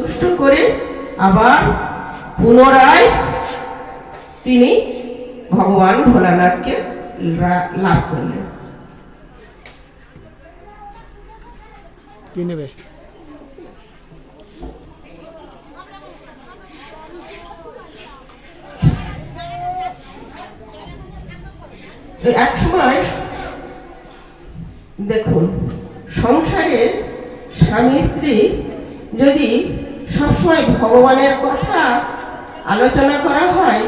তুষ্ট করে আবার পুনরায় তিনি ভগবান ভোলানাথকে লাভ করলেন। কি নেবে? এক সময় দেখুন সংসারে স্বামী স্ত্রী যদি সবসময় ভগবানের কথা আলোচনা করা হয়,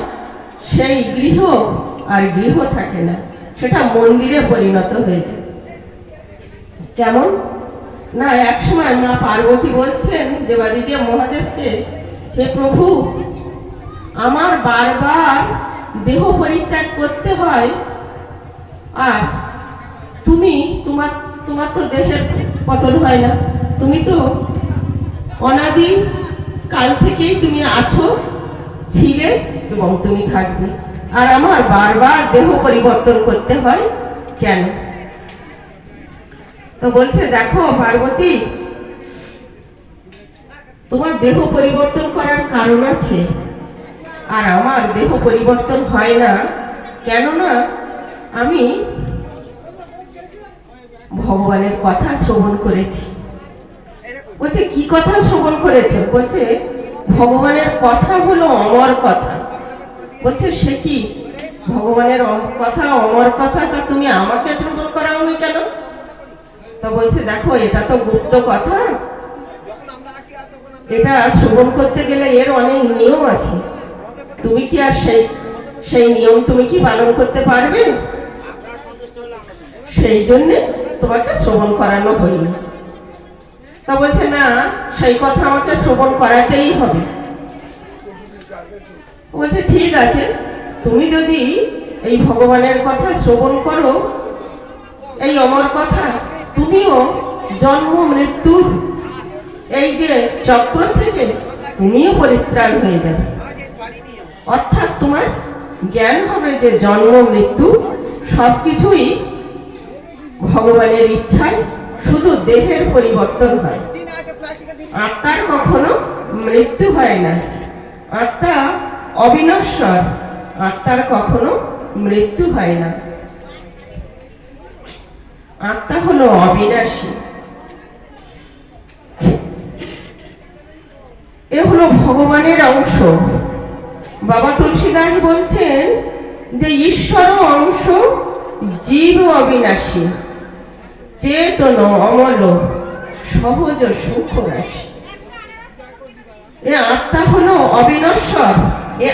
সেই গৃহ আর গৃহ থাকে না। সেটা মন্দিরে পরিণত হয়ে যায়। কেমন? না এক সময় মা পার্বতী বলছেন, দেবাদিদেব মহাদেবকে, হে প্রভু, আমার বারবার দেহ পরিত্যাগ করতে হয়, আর তুমি তোমার তোমার তো দেহের পতন হয় না। তুমি তো অনাদি, কাল থেকেই তুমি আছো, ছিলে এবং তুমি থাকবে। আর আমার বারবার দেহ পরিবর্তন করতে হয় কেন? তো বলছে, দেখো পার্বতী, তোমার দেহ পরিবর্তন করার কারণ আছে। আর আমার দেহ পরিবর্তন হয় না। কেননা আমি ভগবানের কথা শ্রবণ করেছি। বলছে, কি কথা শ্রবণ করেছে? বলছে, ভগবানের কথা হলো অমর কথা। বলছে, সে কি? ভগবানের কথা অমর কথা? তা তুমি আমাকে শ্রবণ করাওনি কেন? তো বলছে, দেখো, এটা তো গুপ্ত কথা। এটা শ্রবণ করতে গেলে এর অনেক নিয়ম আছে। তুমি কি আর সেই সেই নিয়ম তুমি কি পালন করতে পারবে? সেই জন্যে তোমাকে শ্রবণ করানো হয়নি। তা বলছে, না, সেই কথা আমাকে শ্রবণ করাতেই হবে। বলছে, ঠিক আছে, তুমি যদি এই ভগবানের কথা শ্রবণ করো, এই অমর কথা, তুমিও জন্ম মৃত্যুর এই যে চক্র থেকে তুমিও পরিত্রাণ হয়ে যাবে। অর্থাৎ তোমার জ্ঞান হবে যে জন্ম, মৃত্যু সব কিছুই ভগবানের ইচ্ছায় শুধু দেহের পরিবর্তন হয়। আত্মার কখনো মৃত্যু হয় না। আত্মা অবিনশ্বর। আত্মার কখনো মৃত্যু হয় না। আত্মা হলো অবিনাশী। এ হলো ভগবানের অংশ। বাবা তুলসীদাস বলছেন যে ঈশ্বর অংশ জীব অবিনাশী। চেতন অমল সহজ সুখ রাশি। এ আত্মা হলো অবিনশ্বর এ